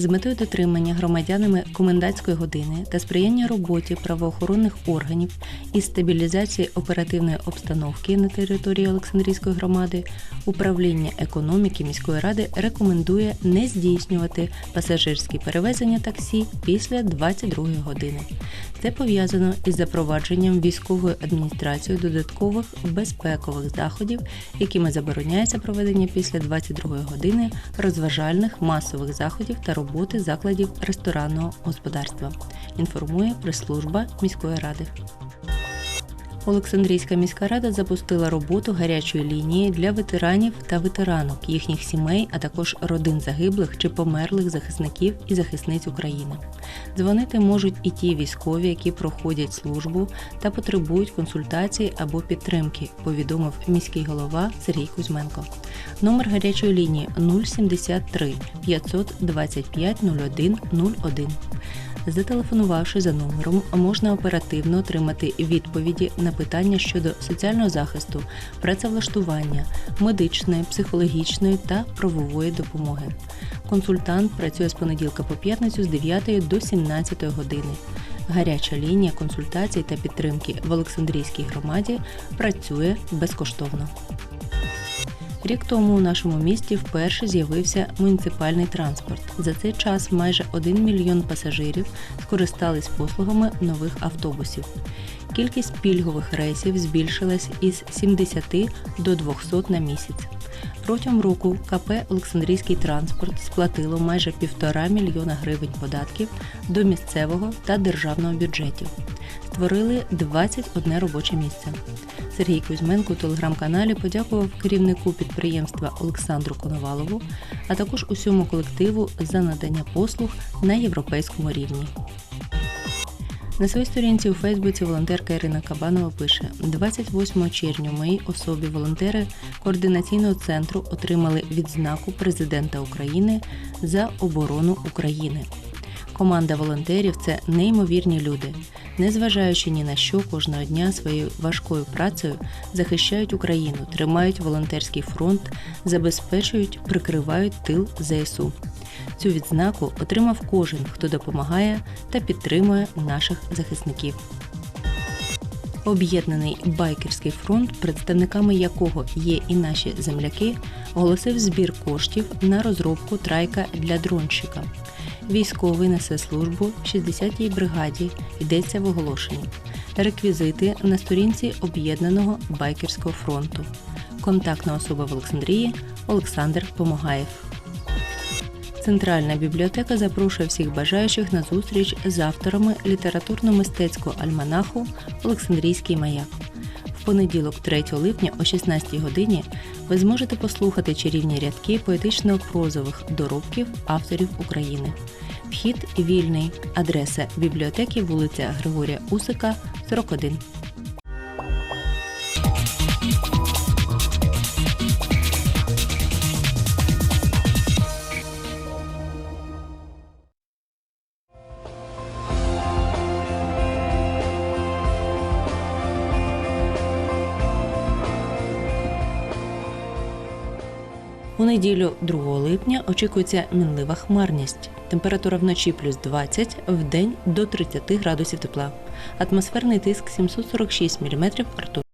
з метою дотримання громадянами комендантської години та сприяння роботі правоохоронних органів і стабілізації оперативної обстановки на території Олександрійської громади, управління економіки міської ради рекомендує не здійснювати пасажирські перевезення таксі після 22 години. Це пов'язано із запровадженням військовою адміністрацією додаткових безпекових заходів, якими забороняється проведення після 22 години розважальних масових заходів та роботи закладів ресторанного господарства. Інформує прес-служба міської ради. Олександрійська міська рада запустила роботу гарячої лінії для ветеранів та ветеранок, їхніх сімей, а також родин загиблих чи померлих захисників і захисниць України. Дзвонити можуть і ті військові, які проходять службу та потребують консультації або підтримки, повідомив міський голова Сергій Кузьменко. Номер гарячої лінії 073 525 01 01. Зателефонувавши за номером, можна оперативно отримати відповіді на питання щодо соціального захисту, працевлаштування, медичної, психологічної та правової допомоги. Консультант працює з понеділка по п'ятницю з 9 до 17 години. Гаряча лінія консультацій та підтримки в Олександрійській громаді працює безкоштовно. Рік тому у нашому місті вперше з'явився муніципальний транспорт. За цей час майже 1 мільйон пасажирів скористались послугами нових автобусів. Кількість пільгових рейсів збільшилась із 70 до 200 на місяць. Протягом року КП Олександрійський транспорт сплатило майже півтора мільйона гривень податків до місцевого та державного бюджетів. Створили 21 робоче місце. Сергій Кузьменко у телеграм-каналі подякував керівнику підприємства Олександру Коновалову, а також усьому колективу за надання послуг на європейському рівні. На своїй сторінці у Фейсбуці волонтерка Ірина Кабанова пише: 28 червня в моїй особі волонтери координаційного центру отримали відзнаку президента України за оборону України. Команда волонтерів це неймовірні люди. Незважаючи ні на що, кожного дня своєю важкою працею захищають Україну, тримають волонтерський фронт, забезпечують, прикривають тил ЗСУ. Цю відзнаку отримав кожен, хто допомагає та підтримує наших захисників. Об'єднаний байкерський фронт, представниками якого є і наші земляки, оголосив збір коштів на розробку трайка для дронщика. Військовий несе службу в 60-й бригаді, йдеться в оголошенні. Реквізити на сторінці Об'єднаного байкерського фронту. Контактна особа в Олександрії Олександр Помогаєв. Центральна бібліотека запрошує всіх бажаючих на зустріч з авторами літературно-мистецького альманаху Олександрійський маяк. В понеділок, 3 липня о 16 годині ви зможете послухати чарівні рядки поетично-прозових доробків авторів України. Вхід вільний. Адреса бібліотеки вулиця Григорія Усика, 41. У неділю 2 липня очікується мінлива хмарність. Температура вночі плюс 20, в день до 30 градусів тепла. Атмосферний тиск 746 мм ртутного